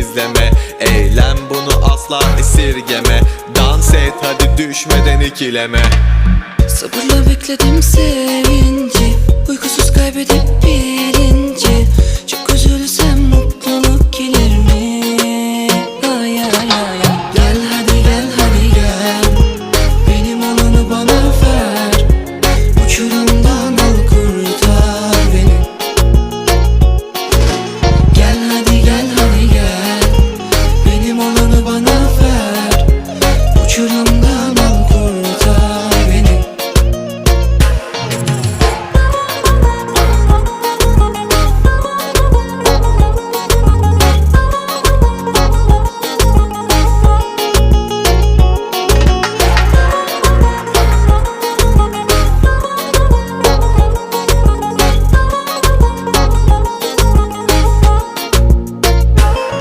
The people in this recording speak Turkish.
izleme Eğlen bunu asla esirgeme. Dans et hadi düşmeden ikileme. Sabırla bekledim sevinci uçurumda